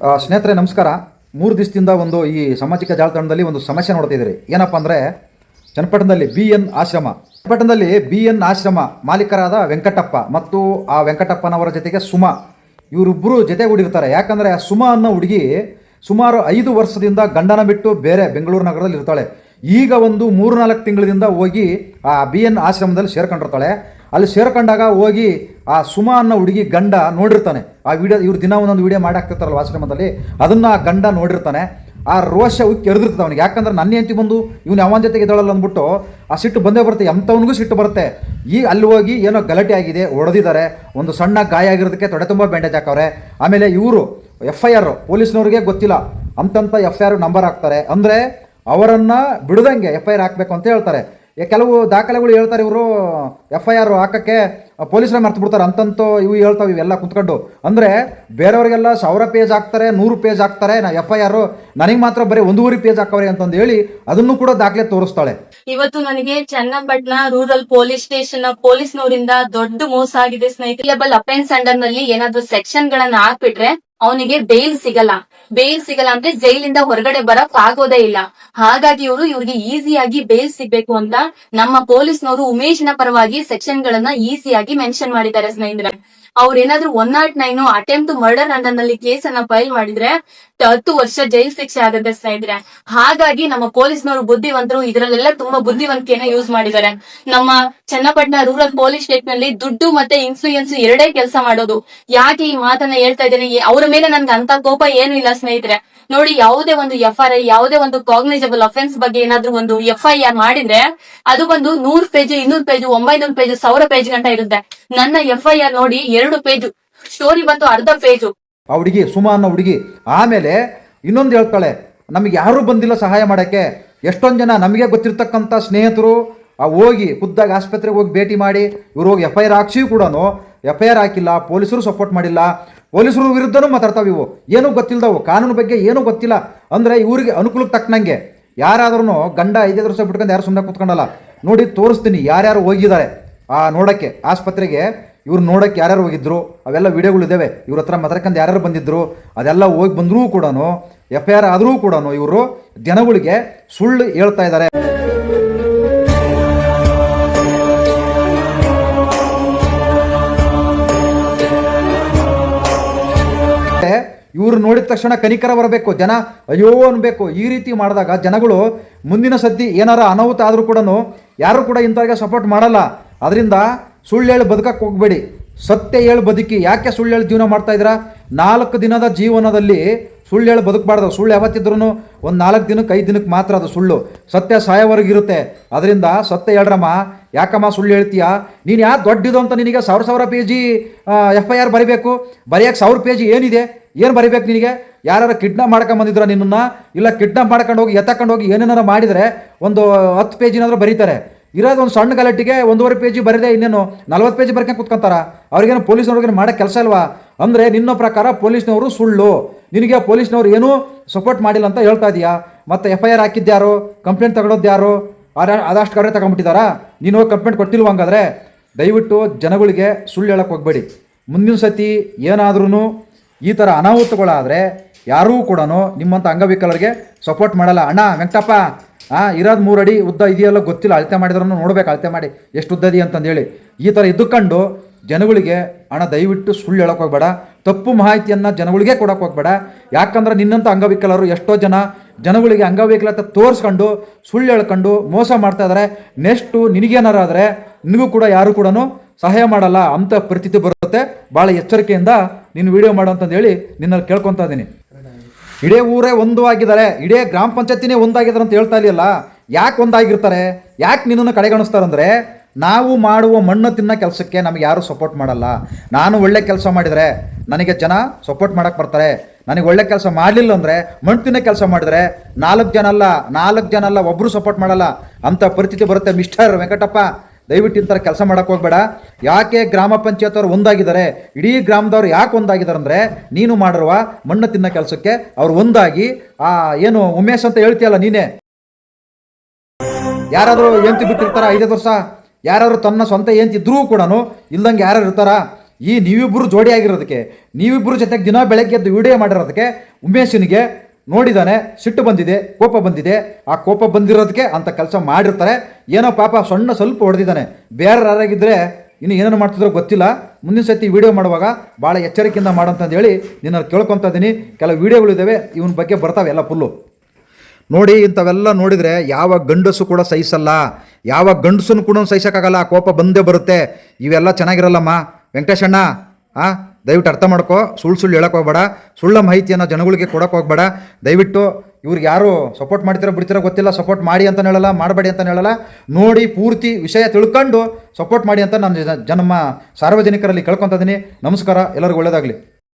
ಸ್ನೇಹಿತರೆ, ನಮಸ್ಕಾರ. ಮೂರು ದಿವಸದಿಂದ ಒಂದು ಈ ಸಾಮಾಜಿಕ ಜಾಲತಾಣದಲ್ಲಿ ಒಂದು ಸಮಸ್ಯೆ ನೋಡ್ತಿದ್ದೀರಿ ಏನಪ್ಪ ಅಂದರೆ, ಚನ್ನಪಟ್ಟಣದಲ್ಲಿ ಬಿ ಎನ್ ಆಶ್ರಮ. ಚನ್ನಪಟ್ಟಣದಲ್ಲಿ ಬಿ ಎನ್ ಆಶ್ರಮ ಮಾಲೀಕರಾದ ವೆಂಕಟಪ್ಪ ಮತ್ತು ಆ ವೆಂಕಟಪ್ಪನವರ ಜೊತೆಗೆ ಸುಮ. ಇವರಿಬ್ಬರು ಜೊತೆಗೂಡಿರ್ತಾರೆ. ಯಾಕಂದರೆ, ಆ ಸುಮಾ ಅನ್ನೋ ಹುಡುಗಿ ಸುಮಾರು ಐದು ವರ್ಷದಿಂದ ಗಂಡನ ಬಿಟ್ಟು ಬೇರೆ ಬೆಂಗಳೂರು ನಗರದಲ್ಲಿ ಇರ್ತಾಳೆ ಈಗ ಒಂದು ಮೂರು ನಾಲ್ಕು ತಿಂಗಳಿಂದ ಹೋಗಿ ಆ ಬಿ ಎನ್ ಆಶ್ರಮದಲ್ಲಿ ಸೇರ್ಕೊಂಡಿರ್ತಾಳೆ. ಅಲ್ಲಿ ಸೇರ್ಕೊಂಡಾಗ ಹೋಗಿ ಆ ಸುಮಾ ಅನ್ನೋ ಹುಡುಗಿ ಗಂಡ ನೋಡಿರ್ತಾನೆ. ಆ ವಿಡಿಯೋ ಇವ್ರು ದಿನ ಒಂದೊಂದು ವಿಡಿಯೋ ಮಾಡಾಕ್ತಿರ್ತಾರಲ್ಲ ಆಶ್ರಮದಲ್ಲಿ ಅದನ್ನು ಆ ಗಂಡ ನೋಡಿರ್ತಾನೆ. ಆ ರೋಷ ಉಕ್ಕಿ ಎರೆದಿರ್ತದೆ ಅವನಿಗೆ. ಯಾಕಂದ್ರೆ ನನ್ನ ಹೆಂಡತಿ ಬಂದು ಇವ್ನು ಅವನ ಜೊತೆಗೆ ಇದ್ದಾಳಲ್ಲ ಅಂದ್ಬಿಟ್ಟು ಆ ಸಿಟ್ಟು ಬಂದೇ ಬರುತ್ತೆ, ಎಂಥವನಿಗೂ ಸಿಟ್ಟು ಬರುತ್ತೆ. ಈ ಅಲ್ಲಿ ಹೋಗಿ ಏನೋ ಗಲಾಟೆ ಆಗಿದೆ, ಹೊಡೆದಿದ್ದಾರೆ. ಒಂದು ಸಣ್ಣ ಗಾಯ ಆಗಿರೋದಕ್ಕೆ ತೊಡೆ ತುಂಬ ಬ್ಯಾಂಡೇಜ್ ಹಾಕವ್ರೆ. ಆಮೇಲೆ ಇವರು ಎಫ್ ಐ ಆರ್ ಪೊಲೀಸ್ನವ್ರಿಗೆ ಗೊತ್ತಿಲ್ಲ. ಅಂತಂತ ಎಫ್ ಐ ಆರ್ ನಂಬರ್ ಹಾಕ್ತಾರೆ. ಅಂದರೆ ಅವರನ್ನು ಬಿಡದಂಗೆ ಎಫ್ ಐ ಆರ್ ಹಾಕಬೇಕು ಅಂತ ಹೇಳ್ತಾರೆ. ಕೆಲವು ದಾಖಲೆಗಳು ಹೇಳ್ತಾರೆ ಇವರು ಎಫ್ ಐ ಆರ್ ಹಾಕಕ್ಕೆ ಪೊಲೀಸರೇ ಮರ್ತು ಬಿಡ್ತಾರೆ. ಅಂತಂತೂ ಇವು ಹೇಳ್ತಾವೆ ಇವೆಲ್ಲ ಕುತ್ಕೊಂಡು. ಅಂದರೆ ಬೇರೆಯವರಿಗೆಲ್ಲ ಸಾವಿರ ಪೇಜ್ ಹಾಕ್ತಾರೆ, ನೂರು ಪೇಜ್ ಹಾಕ್ತಾರೆ. ನಾ ಎಫ್ ಐ ಆರ್ ನನಗೆ ಮಾತ್ರ ಬರೀ ಒಂದೂವರೆ ಪೇಜ್ ಹಾಕವ್ರಿ ಅಂತಂದು ಹೇಳಿ ಅದನ್ನು ಕೂಡ ದಾಖಲೆ ತೋರಿಸ್ತಾಳೆ. ಇವತ್ತು ನನಗೆ ಚನ್ನಪಟ್ಟಣ ರೂರಲ್ ಪೊಲೀಸ್ ಸ್ಟೇಷನ್ ಪೊಲೀಸ್ನವರಿಂದ ದೊಡ್ಡ ಮೋಸ ಆಗಿದೆ ಸ್ನೇಹಿತರೆ. ಅಫೆನ್ಸ್ ಅಂಡರ್ನಲ್ಲಿ ಏನಾದ್ರು ಸೆಕ್ಷನ್ ಗಳನ್ನ ಹಾಕ್ಬಿಟ್ರೆ ಅವನಿಗೆ ಬೇಲ್ ಸಿಗಲ್ಲ. ಬೇಲ್ ಸಿಗಲ್ಲ ಅಂದ್ರೆ ಜೈಲಿಂದ ಹೊರಗಡೆ ಬರಕ್ ಆಗೋದೇ ಇಲ್ಲ. ಹಾಗಾಗಿ ಇವರು ಇವ್ರಿಗೆ ಈಸಿಯಾಗಿ ಬೇಲ್ ಸಿಗ್ಬೇಕು ಅಂತ ನಮ್ಮ ಪೊಲೀಸ್ನವರು ಉಮೇಶ್ನ ಪರವಾಗಿ ಸೆಕ್ಷನ್ ಗಳನ್ನ ಈಸಿಯಾಗಿ ಮೆನ್ಷನ್ ಮಾಡಿದ್ದಾರೆ ಸ್ನೇಹಿತರೆ. ಅವ್ರ ಏನಾದ್ರು one not nine attempt murder ಅಂಡರ್ನಲ್ಲಿ case ಅನ್ನ ಫೈಲ್ ಮಾಡಿದ್ರೆ ಹತ್ತು ವರ್ಷ ಜೈಲ್ ಶಿಕ್ಷೆ ಆಗುತ್ತೆ ಸ್ನೇಹಿತರೆ. ಹಾಗಾಗಿ ನಮ್ಮ ಪೊಲೀಸ್ನವರು ಬುದ್ಧಿವಂತರು ಇದರಲ್ಲೆಲ್ಲ ತುಂಬಾ ಬುದ್ಧಿವಂತಿಕೆಯನ್ನ ಯೂಸ್ ಮಾಡಿದ್ದಾರೆ. ನಮ್ಮ ಚನ್ನಪಟ್ಟಣ ರೂರಲ್ ಪೊಲೀಸ್ ಸ್ಟೇಷನ್ನಲ್ಲಿ ದುಡ್ಡು ಮತ್ತೆ ಇನ್ಫ್ಲೂಯೆನ್ಸ್ ಎರಡೇ ಕೆಲಸ ಮಾಡೋದು. ಯಾಕೆ ಈ ಮಾತನ್ನ ಹೇಳ್ತಾ ಇದ್ದೇನೆ? ಅವರ ಮೇಲೆ ನನ್ಗೆ ಅಂತ ಕೋಪ ಏನು ಇಲ್ಲ ಸ್ನೇಹಿತರೆ. ನೋಡಿ, ಯಾವುದೇ ಒಂದು ಎಫ್ ಆರ್ ಐ ಯಾವುದೇ ಒಂದು ಕಾಗ್ನೈಜಬಲ್ ಅಫೆನ್ಸ್ ಬಗ್ಗೆ ಏನಾದ್ರೂ ಒಂದು ಎಫ್ ಐ ಆರ್ ಮಾಡಿದ್ರೆ, ಅದು ಬಂದು ನೂರ್ ಪೇಜ್ ಇನ್ನೂರು ಪೇಜ್ ಒಂಬೈನೂರು ಪೇಜ್ ಸಾವಿರ ಪೇಜ್ ಗಂಟ ಇರುತ್ತೆ. ನನ್ನ ಎಫ್ ಐ ಆರ್ ನೋಡಿ ಎರಡು ಪೇಜ್ ಸ್ಟೋರಿ ಬಂದು ಅರ್ಧ ಪೇಜು ಆ ಹುಡುಗಿ, ಸುಮಾ ಅನ್ನೋ ಹುಡುಗಿ, ಆಮೇಲೆ ಇನ್ನೊಂದು ಹೇಳ್ತಾಳೆ, ನಮಗೆ ಯಾರೂ ಬಂದಿಲ್ಲ ಸಹಾಯ ಮಾಡಕ್ಕೆ. ಎಷ್ಟೊಂದು ಜನ ನಮಗೆ ಗೊತ್ತಿರ್ತಕ್ಕಂಥ ಸ್ನೇಹಿತರು, ಆ ಹೋಗಿ ಖುದ್ದಾಗಿ ಆಸ್ಪತ್ರೆಗೆ ಹೋಗಿ ಭೇಟಿ ಮಾಡಿ, ಇವ್ರು ಹೋಗಿ ಎಫ್ ಐ ಆರ್ ಹಾಕ್ಸಿಯೂ ಕೂಡ ಎಫ್ ಐ ಆರ್ ಹಾಕಿಲ್ಲ, ಪೊಲೀಸರು ಸಪೋರ್ಟ್ ಮಾಡಿಲ್ಲ. ಪೊಲೀಸರು ವಿರುದ್ಧನೂ ಮಾತಾಡ್ತಾವೆ ಇವು. ಏನೂ ಗೊತ್ತಿಲ್ಲದವು ಕಾನೂನು ಬಗ್ಗೆ ಏನೂ ಗೊತ್ತಿಲ್ಲ. ಅಂದರೆ ಇವರಿಗೆ ಅನುಕೂಲಕ್ಕೆ ತಕ್ಕನಂಗೆ ಯಾರಾದ್ರೂ ಗಂಡ ಐದೈದು ವರ್ಷ ಬಿಟ್ಕೊಂಡು ಯಾರು ಸುಮ್ಮನೆ ಕೂತ್ಕೊಂಡಲ್ಲ? ನೋಡಿ, ತೋರಿಸ್ತೀನಿ ಯಾರ್ಯಾರು ಹೋಗಿದ್ದಾರೆ ಆ ನೋಡೋಕ್ಕೆ, ಆಸ್ಪತ್ರೆಗೆ. ಇವ್ರು ನೋಡೋಕ್ಕೆ ಯಾರ್ಯಾರು ಹೋಗಿದ್ರು? ಅವೆಲ್ಲ ವಿಡಿಯೋಗಳು ಇದ್ದಾವೆ ಇವ್ರ ಹತ್ರ ಮಾತಾಡ್ಕೊಂಡು ಯಾರ್ಯಾರು ಬಂದಿದ್ದರು ಅದೆಲ್ಲ ಹೋಗಿ ಬಂದರೂ ಕೂಡ ಎಫ್ ಐ ಆರ್ ಆದರೂ ಕೂಡ ಇವರು ಜನಗಳಿಗೆ ಸುಳ್ಳು ಹೇಳ್ತಾ ಇದ್ದಾರೆ. ಇವ್ರು ನೋಡಿದ ತಕ್ಷಣ ಕನಿಕರ ಬರಬೇಕು, ಜನ ಅಯ್ಯೋ ಅನ್ಬೇಕು. ಈ ರೀತಿ ಮಾಡಿದಾಗ ಜನಗಳು ಮುಂದಿನ ಸದ್ದಿ ಏನಾರ ಅನಾಹುತ ಆದರೂ ಕೂಡ ಯಾರು ಕೂಡ ಇಂಥವ್ರಿಗೆ ಸಪೋರ್ಟ್ ಮಾಡಲ್ಲ. ಅದರಿಂದ ಸುಳ್ಳು ಹೇಳಿ ಬದುಕಕ್ಕೆ ಹೋಗಬೇಡಿ. ಸತ್ಯ ಹೇಳಿ ಬದುಕಿ, ಯಾಕೆ ಸುಳ್ಳು ಹೇಳಿ ಜೀವನ ಮಾಡ್ತಾ ಇದ್ದೀರಾ? ನಾಲ್ಕು ದಿನದ ಜೀವನದಲ್ಲಿ ಸುಳ್ಳು ಹೇಳಿ ಬದುಕಬಾರ್ದು. ಸುಳ್ಳು ಯಾವತ್ತಿದ್ರೂ ಒಂದು ನಾಲ್ಕು ದಿನಕ್ಕೆ, ಐದು ದಿನಕ್ಕೆ ಮಾತ್ರ ಅದು ಸುಳ್ಳು. ಸತ್ಯ ಸಾಯವರೆಗೆ ಇರುತ್ತೆ. ಅದರಿಂದ ಸತ್ಯ ಹೇಳ್ರಮ್ಮ, ಯಾಕಮ್ಮ ಸುಳ್ಳು ಹೇಳ್ತೀಯಾ? ನೀನು ಯಾ ದೊಡ್ಡದು ಅಂತ ನಿನಗೆ ಸಾವಿರ ಸಾವಿರ ಪೇಜಿ ಎಫ್ ಐ ಆರ್ ಬರೀಬೇಕು? ಬರೆಯೋಕ್ಕೆ ಸಾವಿರ ಪೇಜಿ ಏನಿದೆ? ಏನು ಬರಿಬೇಕು ನಿನಗೆ? ಯಾರು ಕಿಡ್ನಾಪ್ ಮಾಡ್ಕೊಂಡು ಬಂದಿದ್ರು ನಿನ್ನ ಇಲ್ಲ ಕಿಡ್ನಾಪ್ ಮಾಡ್ಕೊಂಡು ಹೋಗಿ ಎತ್ತಕೊಂಡು ಹೋಗಿ ಏನೇನಾರು ಮಾಡಿದರೆ ಒಂದು ಹತ್ತು ಪೇಜಿನಾದರೂ ಬರೀತಾರೆ. ಇರೋದು ಒಂದು ಸಣ್ಣ ಗಲಾಟಿಗೆ ಒಂದೂವರೆ ಪೇಜಿ ಬರೀದೆ ಇನ್ನೇನು ನಲ್ವತ್ತು ಪೇಜಿ ಬರ್ಕೊಂಡು ಕುತ್ಕೊಂತಾರ? ಅವ್ರಿಗೇನು ಪೊಲೀಸ್ನವ್ರಿಗೇನು ಮಾಡೋ ಕೆಲಸ ಇಲ್ವಾ? ಅಂದರೆ ನಿನ್ನ ಪ್ರಕಾರ ಪೊಲೀಸ್ನವರು ಸುಳ್ಳು. ನಿನಗೆ ಪೊಲೀಸ್ನವ್ರು ಏನೂ ಸಪೋರ್ಟ್ ಮಾಡಿಲ್ಲ ಅಂತ ಹೇಳ್ತಾ ಇದೀಯಾ? ಮತ್ತು ಎಫ್ ಐ ಆರ್ ಹಾಕಿದ್ಯಾರು ಕಂಪ್ಲೇಂಟ್ ತಗೊಳೋದು ಯಾರು? ಅದ- ಅದಷ್ಟು ಕಡೆ ತಗೊಂಡ್ಬಿಟ್ಟಿದ್ದಾರಾ ನೀನು ಹೋಗಿ ಕಂಪ್ಲೇಂಟ್ ಕೊಟ್ಟಿಲ್ವ ಹಂಗಾದ್ರೆ? ದಯವಿಟ್ಟು ಜನಗಳಿಗೆ ಸುಳ್ಳು ಹೇಳೋಕೆ ಹೋಗಬೇಡಿ. ಮುಂದಿನ ಸತಿ ಏನಾದ್ರೂ ಈ ಥರ ಅನಾಹುತಗಳಾದರೆ ಯಾರೂ ಕೂಡ ನಿಮ್ಮಂಥ ಅಂಗವಿಕಲರಿಗೆ ಸಪೋರ್ಟ್ ಮಾಡಲ್ಲ. ಅಣ್ಣ, ವೆಂಕಟಪ್ಪ ಹಾಂ ಇರೋದು ಮೂರು ಅಡಿ ಉದ್ದ ಇದೆಯಲ್ಲ ಗೊತ್ತಿಲ್ಲ, ಅಳತೆ ಮಾಡಿದ್ರೂ ನೋಡ್ಬೇಕು, ಅಳತೆ ಮಾಡಿ. ಎಷ್ಟು ಉದ್ದದಿ ಅಂತಂದೇಳಿ. ಈ ಥರ ಇದ್ದುಕೊಂಡು ಜನಗಳಿಗೆ ಹಣ ದಯವಿಟ್ಟು ಸುಳ್ಳು ಹೇಳೋಕೆ ಹೋಗ್ಬೇಡ. ತಪ್ಪು ಮಾಹಿತಿಯನ್ನು ಜನಗಳಿಗೆ ಕೊಡೋಕೆ ಹೋಗ್ಬೇಡ. ಯಾಕಂದ್ರೆ ನಿನ್ನಂಥ ಅಂಗವಿಕಲರು ಎಷ್ಟೋ ಜನ ಜನಗಳಿಗೆ ಅಂಗವಿಕಲತೆ ತೋರಿಸ್ಕೊಂಡು, ಸುಳ್ಳು ಹೇಳ್ಕೊಂಡು ಮೋಸ ಮಾಡ್ತಾ ಇದ್ದಾರೆ ನೆಕ್ಸ್ಟು ನಿನಗೇನಾರಾದರೆ, ನಿನಗೂ ಕೂಡ ಯಾರು ಕೂಡ ಸಹಾಯ ಮಾಡಲ್ಲ. ಅಂಥ ಪರಿಸ್ಥಿತಿ ಬರುತ್ತೆ. ಭಾಳ ಎಚ್ಚರಿಕೆಯಿಂದ ನೀನು ವಿಡಿಯೋ ಮಾಡು ಅಂತಂದು ಹೇಳಿ ನಿನ್ನಲ್ಲಿ ಕೇಳ್ಕೊತಾ ಇದ್ದೀನಿ. ಇಡೀ ಊರೇ ಒಂದು ಆಗಿದ್ದಾರೆ. ಇಡೀ ಗ್ರಾಮ ಪಂಚಾಯತಿನೇ ಒಂದಾಗಿದ್ದಾರೆ ಅಂತ ಹೇಳ್ತಾ ಇದೆಯಲ್ಲ ಯಾಕೆ ಒಂದಾಗಿರ್ತಾರೆ? ಯಾಕೆ ನಿನ್ನನ್ನು ಕಡೆಗಣಿಸ್ತಾರಂದರೆ, ನಾವು ಮಾಡುವ ಮಣ್ಣು ತಿನ್ನೋ ಕೆಲಸಕ್ಕೆ ನಮಗೆ ಯಾರೂ ಸಪೋರ್ಟ್ ಮಾಡಲ್ಲ. ನಾನು ಒಳ್ಳೆ ಕೆಲಸ ಮಾಡಿದರೆ ನನಗೆ ಜನ ಸಪೋರ್ಟ್ ಮಾಡಕ್ಕೆ ಬರ್ತಾರೆ. ನನಗೆ ಒಳ್ಳೆ ಕೆಲಸ ಮಾಡಲಿಲ್ಲ ಅಂದರೆ ಮಣ್ಣು ತಿನ್ನೋ ಕೆಲಸ ಮಾಡಿದರೆ ನಾಲ್ಕು ಜನ ಅಲ್ಲ, ನಾಲ್ಕು ಜನ ಅಲ್ಲ ಒಬ್ಬರು ಸಪೋರ್ಟ್ ಮಾಡಲ್ಲ. ಅಂಥ ಪರಿಸ್ಥಿತಿ ಬರುತ್ತೆ ಮಿಸ್ಟರ್ ವೆಂಕಟಪ್ಪ. ದಯವಿಟ್ಟು ಇಂಥ ಕೆಲಸ ಮಾಡೋಕ್ಕೆ ಹೋಗ್ಬೇಡ. ಯಾಕೆ ಗ್ರಾಮ ಪಂಚಾಯತ್ ಅವರು ಒಂದಾಗಿದ್ದಾರೆ? ಇಡೀ ಗ್ರಾಮದವ್ರು ಯಾಕೆ ಒಂದಾಗಿದ್ದಾರೆ ಅಂದರೆ ನೀನು ಮಾಡಿರುವ ಮಣ್ಣು ತಿನ್ನೋ ಕೆಲಸಕ್ಕೆ ಅವ್ರು ಒಂದಾಗಿ, ಆ, ಏನು ಉಮೇಶ್ ಅಂತ ಹೇಳ್ತೀಯಲ್ಲ ನೀನೇ? ಯಾರಾದರೂ ಎಂತಿ ಬಿಟ್ಟಿರ್ತಾರ ಐದೈದು ವರ್ಷ? ಯಾರಾದರೂ ತನ್ನ ಸ್ವಂತ ಏಂತಿ ಇದ್ರೂ ಕೂಡ ಇಲ್ದಂಗೆ ಯಾರು ಇರ್ತಾರ? ಈ ನೀವಿಬ್ಬರು ಜೋಡಿ ಆಗಿರೋದಕ್ಕೆ ನೀವಿಬ್ಬರು ಜೊತೆಗೆ ದಿನ ಬೆಳಗ್ಗೆ ಎದ್ದು ವಿಡಿಯೋ ಮಾಡಿರೋದಕ್ಕೆ ಉಮೇಶನಿಗೆ ನೋಡಿದಾನೆ, ಸಿಟ್ಟು ಬಂದಿದೆ, ಕೋಪ ಬಂದಿದೆ. ಆ ಕೋಪ ಬಂದಿರೋದಕ್ಕೆ ಅಂತ ಕೆಲಸ ಮಾಡಿರ್ತಾರೆ. ಏನೋ ಪಾಪ ಸಣ್ಣ ಸ್ವಲ್ಪ ಹೊಡೆದಿದ್ದಾನೆ. ಬೇರೆ ಯಾರಾಗಿದ್ದರೆ ಇನ್ನು ಏನೇನು ಮಾಡ್ತಿದ್ರೋ ಗೊತ್ತಿಲ್ಲ. ಮುಂದಿನ ಸತಿ ವಿಡಿಯೋ ಮಾಡುವಾಗ ಭಾಳ ಎಚ್ಚರಿಕೆಯಿಂದ ಮಾಡಂತಂದು ಹೇಳಿ ನಿನ್ನ ಕೇಳ್ಕೊತ ಇದ್ದೀನಿ ಕೆಲವು ವೀಡಿಯೋಗಳಿದ್ದಾವೆ ಇವನ ಬಗ್ಗೆ ಬರ್ತಾವೆ ಎಲ್ಲ ಫುಲ್ಲು. ನೋಡಿ, ಇಂಥವೆಲ್ಲ ನೋಡಿದರೆ ಯಾವ ಗಂಡಸು ಕೂಡ ಸಹಿಸಲ್ಲ. ಯಾವ ಗಂಡಸನ್ನು ಕೂಡ ಸಹಿಸೋಕ್ಕಾಗಲ್ಲ. ಕೋಪ ಬಂದೇ ಬರುತ್ತೆ. ಇವೆಲ್ಲ ಚೆನ್ನಾಗಿರಲ್ಲಮ್ಮ. ವೆಂಕಟೇಶಣ್ಣ, ಆ? ದಯವಿಟ್ಟು ಅರ್ಥ ಮಾಡ್ಕೋ, ಸುಳ್ಳು ಸುಳ್ಳು ಹೇಳಕ್ಕೆ ಹೋಗ್ಬೇಡ, ಸುಳ್ಳ ಮಾಹಿತಿಯನ್ನು ಜನಗಳಿಗೆ ಕೊಡೋಕೆ ಹೋಗ್ಬೇಡ. ದಯವಿಟ್ಟು ಇವ್ರಿಗೆ ಯಾರು ಸಪೋರ್ಟ್ ಮಾಡ್ತೀರೋ ಬಿಡ್ತೀರೋ ಗೊತ್ತಿಲ್ಲ ಸಪೋರ್ಟ್ ಮಾಡಿ ಅಂತ ಹೇಳಲ್ಲ, ಮಾಡಬೇಡಿ ಅಂತ ಹೇಳಲ್ಲ. ನೋಡಿ, ಪೂರ್ತಿ ವಿಷಯ ತಿಳ್ಕೊಂಡು ಸಪೋರ್ಟ್ ಮಾಡಿ ಅಂತ ನಾನು ಜನ- ನಮ್ಮ ಸಾರ್ವಜನಿಕರಲ್ಲಿ ಕೇಳ್ಕೊತಿದ್ದೀನಿ ನಮಸ್ಕಾರ, ಎಲ್ಲರಿಗೂ ಒಳ್ಳೆಯದಾಗಲಿ